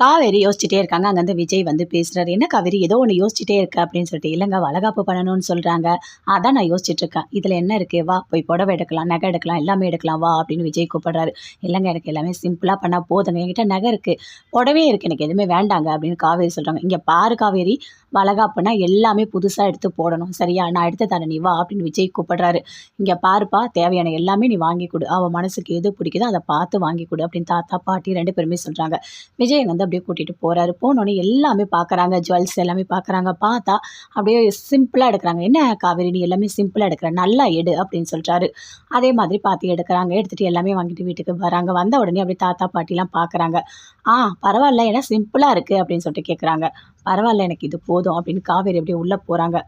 காவேரி யோசிச்சுட்டே இருக்காங்க. அங்கேருந்து விஜய் வந்து பேசுகிறாரு என்ன காவேரி ஏதோ ஒன்று யோசிச்சுட்டே இருக்க அப்படின்னு சொல்லிட்டு இல்லைங்க வளகாப்பு பண்ணணும்னு சொல்கிறாங்க அதான் நான் யோசிச்சுட்டு இருக்கேன். இதில் என்ன இருக்குது வா போய் புடவை எடுக்கலாம் நகை எடுக்கலாம் எல்லாமே எடுக்கலாம் வா அப்படின்னு விஜய் கூப்பிடுறாரு. இல்லைங்க எனக்கு எல்லாமே சிம்பிளாக பண்ணால் போதுங்க. என்கிட்ட நகை இருக்குது புடவே இருக்குது எனக்கு எதுவுமே வேண்டாங்க அப்படின்னு காவேரி சொல்கிறாங்க இங்கே பாரு காவேரி வளகாப்புனா எல்லாமே புதுசாக எடுத்து போடணும். சரியா? நான் எடுத்து தரேன். நீ வா அப்படின்னு விஜய் கூப்பிடுறாரு. இங்கே பாருப்பா தேவையான எல்லாமே நீ வாங்கி கொடு. அவன் மனசுக்கு எது பிடிக்குதோ அதை பார்த்து வாங்கி கொடு அப்படின்னு தாத்தா பாட்டி ரெண்டு பேருமே சொல்கிறாங்க விஜய் வந்து அப்படியே கூட்டிகிட்டு போகிறாரு போனோடனே எல்லாமே பார்க்குறாங்க ஜுவல்ஸ் எல்லாமே பார்க்குறாங்க பார்த்தா அப்படியே சிம்பிளாக எடுக்கிறாங்க. என்ன காவேரி நீ எல்லாமே சிம்பிளாக எடுக்கிற? நல்லா எடு அப்படின்னு சொல்கிறாரு அதே மாதிரி பார்த்து எடுக்கிறாங்க. எடுத்துகிட்டு எல்லாமே வாங்கிட்டு வீட்டுக்கு வராங்க. வந்த உடனே அப்படியே தாத்தா பாட்டிலாம் பார்க்குறாங்க ஆ பரவாயில்ல. ஏன்னா சிம்பிளாக இருக்குது அப்படின்னு சொல்லிட்டு கேட்குறாங்க பரவாயில்ல. எனக்கு இது போதும் அப்படின்னு காவேரி அப்படியே உள்ளே போகிறாங்க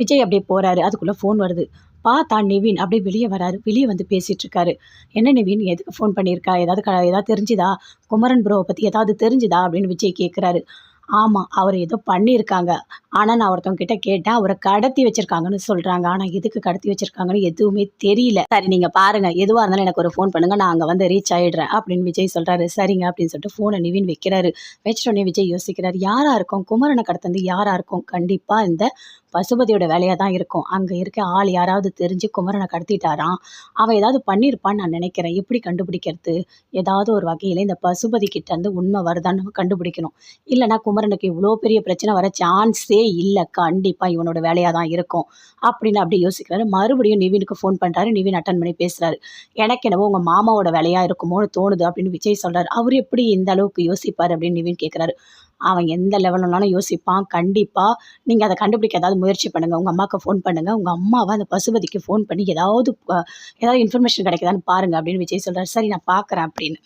விஜய் அப்படியே போகிறாரு அதுக்குள்ளே ஃபோன் வருது. பார்த்தா நிவின் அப்படியே வெளியே வராரு. வெளியே வந்து பேசிகிட்டு இருக்காரு என்ன நிவின்? எதுக்கு ஃபோன் பண்ணியிருக்கா? ஏதாவது க ஏதாவது தெரிஞ்சுதா? குமரன் ப்ரோவை பற்றி ஏதாவது தெரிஞ்சுதா? அப்படின்னு விஜய் கேட்குறாரு ஆமாம் அவர் ஏதோ பண்ணியிருக்காங்க. ஆனால் நான் ஒருத்தவங்க கிட்ட கேட்டேன் அவரை கடத்தி வச்சிருக்காங்கன்னு சொல்கிறாங்க ஆனால் எதுக்கு கடத்தி வச்சிருக்காங்கன்னு எதுவுமே தெரியல. சரி நீங்கள் பாருங்கள் எதுவாக இருந்தாலும் எனக்கு ஒரு ஃபோன் பண்ணுங்கள் நான் அங்கே வந்து ரீச் ஆகிடுறேன் அப்படின்னு விஜய் சொல்கிறாரு சரிங்க அப்படின்னு சொல்லிட்டு ஃபோனை நிவின் வைக்கிறாரு. வச்சிட்டோடனே விஜய் யோசிக்கிறார். யாராக இருக்கும்? குமரனை கடத்தந்து யாராக இருக்கும்? கண்டிப்பாக இந்த பசுபதியோட வேலையாக தான் இருக்கும். அங்கே இருக்க ஆள் யாராவது தெரிஞ்சு குமரனை கடத்திட்டாராம் அவன் ஏதாவது பண்ணியிருப்பான்னு நான் நினைக்கிறேன். எப்படி கண்டுபிடிக்கிறது? ஏதாவது ஒரு வகையில் இந்த பசுபதி கிட்டேருந்து உண்மை வருதான்னு நம்ம கண்டுபிடிக்கணும். இல்லைனா குமரனுக்கு இவ்வளோ பெரிய பிரச்சனை வர சான்ஸே இல்லை. கண்டிப்பாக இவனோட வேலையாக தான் இருக்கும். அப்படின்னு அப்படி யோசிக்கிறாரு. மறுபடியும் நிவினுக்கு ஃபோன் பண்ணுறாரு நிவின் அட்டன் பண்ணி பேசுகிறாரு எனக்கு என்னவோ உங்கள் மாமாவோட வேலையாக இருக்குமோன்னு தோணுது அப்படின்னு விஜய் சொல்கிறார் அவர் எப்படி இந்த அளவுக்கு யோசிப்பார் அப்படின்னு நிவின் கேட்குறாரு அவன் எந்த லெவலுனாலும் யோசிப்பான். கண்டிப்பாக நீங்கள் அதை கண்டுபிடிக்க ஏதாவது முயற்சி பண்ணுங்கள் உங்கள் அம்மாவுக்கு ஃபோன் பண்ணுங்கள் உங்கள் அம்மாவை அந்த பசுபதிக்கு ஃபோன் பண்ணி ஏதாவது ஏதாவது இன்ஃபர்மேஷன் கிடைக்குதான்னு பாருங்கள் அப்படின்னு விஜய் சொல்கிறார் சரி நான் பார்க்குறேன் அப்படின்னு.